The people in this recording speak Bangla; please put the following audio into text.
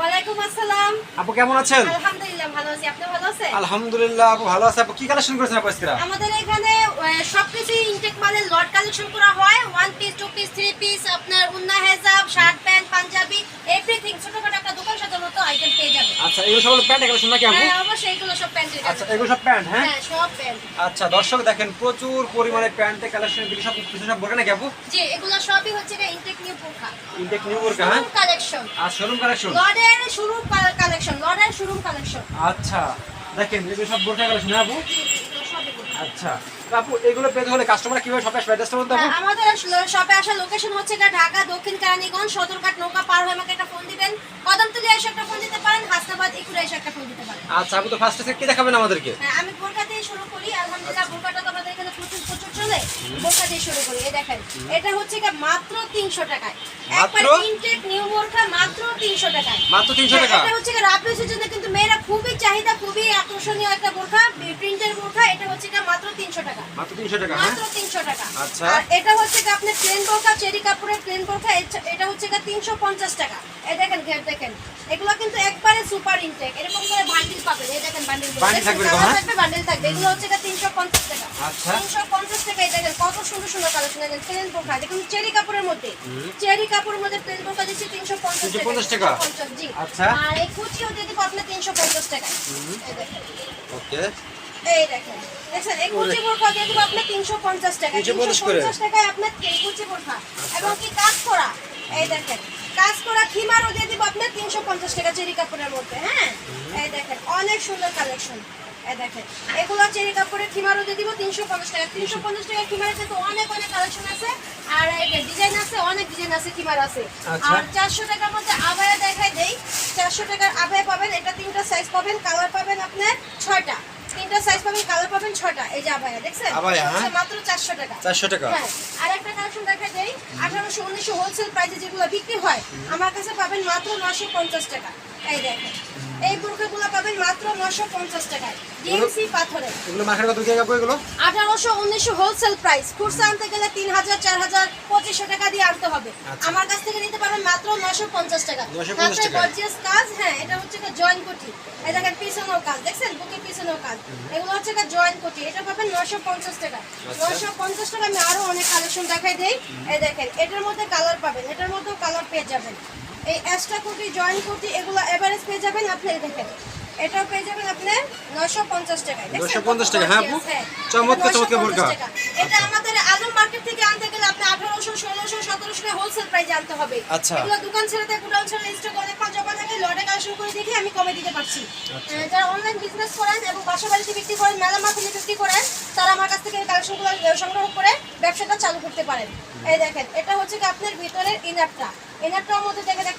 ওয়ালাইকুম আসসালাম। আপু কেমন আছেন? আলহামদুলিল্লাহ ভালো আছি। আপনি ভালো আছেন? আলহামদুলিল্লাহ আপু ভালো আছে। আপু কি কালেকশন করেছেন আপু আজকে? আমাদের এখানে সবকিছু ইনটেক মালের লট কালেকশন করা হয়। One piece two piece three piece আপনার উন্না হেজাব শার্ট প্যান্ট পাঞ্জাবি এভরিথিং ছোটখাটো একটা দোকান সাজার মতো আইটেম পেয়ে যাবেন আচ্ছা এগুলো সব প্যান্ট কালেকশন নাকি আপু? হ্যাঁ অবশ্যই এগুলো সব প্যান্ট আচ্ছা এগুলো সব প্যান্ট হ্যাঁ? হ্যাঁ সব প্যান্ট। আচ্ছা দর্শক দেখেন প্রচুর পরিমাণে প্যান্টের কালেকশন এগুলো সব কিছু সব বোরকা নাকি আপু? জি এগুলো সবই হচ্ছে ইনটেক নিউ পোখা ইনটেক নিউ বোরকা হ্যাঁ? কালেকশন আর শোরুম কালেকশন লর্ডের শোরুম কালেকশন লর্ডের শোরুম কালেকশন আচ্ছা দেখেন এগুলো সব বোরকা কালেকশন আপু? আচ্ছা। আপু এগুলো পেতে হলে কাস্টমার কীভাবে শপে আসবে? অ্যাড্রেসটা বলতে আমাদের শপে আসার লোকেশন হচ্ছে ঢাকা দক্ষিণ কেরানীগঞ্জ সদরঘাট নৌকা পার হয়ে আমাকে একটা ফোন দিবেন। কদমতলি এসে একটা ফোন দিতে পারেন। একটা দিতে পারেন আচ্ছা আপু তো ফার্স্টে সেট কি দেখাবেন আমাদেরকে। হ্যাঁ, আমি বোরকা দিয়ে শুরু করি আলহামদুলিল্লাহ বোরকাটা তো আমাদের এখানে প্রচুর প্রচুর চলে। বোরকা দিয়ে শুরু করি এই দেখেন এটা হচ্ছে গিয়ে মাত্র তিনশো টাকায়। একবার মাত্র? ইনটেক নিউ বোরকা মাত্র তিনশো টাকায়। মাত্র 300 টাকা? হ্যাঁ, এটা হচ্ছে গিয়ে রাফিউসের জন্য কিন্তু মেয়েরা খুবই চাহিদা খুবই আকর্ষণীয় একটা বোরকা প্রিন্টের বোরকা এটা হচ্ছে গিয়ে মাত্র তিনশো টাকা মাত্র তিনশো টাকা হ্যাঁ? মাত্র টাকা। আচ্ছা। আর এটা হচ্ছে কি আপনার প্লেন বোরকা চেরি কাপড়ের প্লেন বোরকা এটা- হচ্ছে কি তিনশো পঞ্চাশ টাকা। এই দেখেন ঘের দেখেন। এগুলো কিন্তু একবারে সুপার ইনটেক এরকম করে বান্ডিল পাবেন। এই দেখেন বান্ডিল Bundle থাকবে? থাকবে বান্ডিল থাকবে। এগুলো হচ্ছে কি তিনশো পঞ্চাশ টাকা। আচ্ছা। টাকা এই দেখেন কত সুন্দর সুন্দর কালেকশন প্লেন বোরকা দেখুন চেরি কাপড়ের মধ্যে। চেরি কাপড়ের মধ্যে প্লেন বোরকা দিচ্ছি তিনশো পঞ্চাশ 350 টাকা? 350, জি। আচ্ছা। আর এই কুচিও দিয়ে দিব তিনশো পঞ্চাশ টাকা। এই দেখেন। ওকে এই দেখেন। এই কুচি বোরখা আপনার 350 টাকা 350 করে? 350 টাকায় আপনার এই কুচি বোরখা এবং কি কাজ করা? এই দেখেন কাজ করা খিমারও দিয়ে দিব আপনার 350 টাকা চেরি কাপড়ের মধ্যে হ্যাঁ? এই দেখেন অনেক সুন্দর কালেকশন এই দেখেন এগুলো চেরি কাপড়ের খিমারও দিয়ে দিব 350 টাকা। 350 টাকা খিমারে কিন্তু অনেক অনেক কালেকশন আছে। আর ডিজাইন আছে অনেক ডিজাইন আছে খিমার আছে। আচ্ছা। আর 400 টাকার মধ্যে আবায়া দেখাই দেই। 400 টাকার আবায়া পাবেন এটা তিনটা সাইজ পাবেন কালার পাবেন আপনার ছয়টা। তিনটা সাইজ পাবেন কালার পাবেন ছটা। এই যে আবায়া দেখছেন? আবায়া, হ্যাঁ? মাত্র চারশো টাকা। চারশো টাকা। হ্যাঁ আর একটা কালেকশন দেখা দেই। আঠারোশো উনিশশো হোলসেল প্রাইসে যেগুলো বিক্রি হয় আমার কাছে পাবেন মাত্র নশো পঞ্চাশ টাকা। এই দেখেন। এই বুরকাগুলো পাবেন মাত্র নশো পঞ্চাশ টাকায়। ডিএমসি পাথরের এগুলো মাখের কত কি আপু এগুলো? আঠারোশো উনিশশো হোলসেল প্রাইস খুচরা আনতে গেলে তিন হাজার চার টাকা দিয়ে আনতে হবে। আচ্ছা। আমার কাছ থেকে নিতে পারবেন মাত্র নশো পঞ্চাশ টাকা। হাতে গর্জিয়াস কাজ হ্যাঁ এটা হচ্ছে জয়েন্ট কোটি এই দেখেন পিছনেও কাজ। দেখছেন? বুকে পিছনেও কাজ। এগুলো হচ্ছে জয়েন্ট কোটি এটা পাবেন নশো পঞ্চাশ টাকা। আচ্ছা। নশো পঞ্চাশ টাকা আমি আরও অনেক কালেকশন দেখাই দেই। এই দেখেন এটার মধ্যে কালার পাবেন। এটার মধ্যেও কালার পেয়ে যাবেন। এই এক্সট্রা কোটি জয়েন্ট কোটি এগুলো এভারেজ পেয়ে যাবেন আপনি দেখেন। এটাও পেয়ে যাবেন আপনি নশো পঞ্চাশ টাকায়। দেখছেন 950 টাকা, হ্যাঁ আপু? চমৎকার, চমৎকার বোরকা। এটা আমাদের টাকা হোলসেল প্রাইসে আনতে হবে। আচ্ছা। এগুলো দোকান ছেড়ে গোডাউন ছেড়ে স্টক অনেক মাল জমা থাকে লটে কালেকশন করে দেখে আমি কমে দিতে পারছি। আচ্ছা। যারা অনলাইন বিজনেস করেন এবং বাসা বাড়িতে বিক্রি করেন মেলা মার্কেটে বিক্রি করেন তারা আমার কাছ থেকে কালেকশনগুলো সংগ্রহ করে ব্যবসাটা চালু করতে পারেন। এই দেখেন এটা হচ্ছে কি আপনার ভিতরের ইনারটা ইনারটার মধ্যে দেখে দেখেন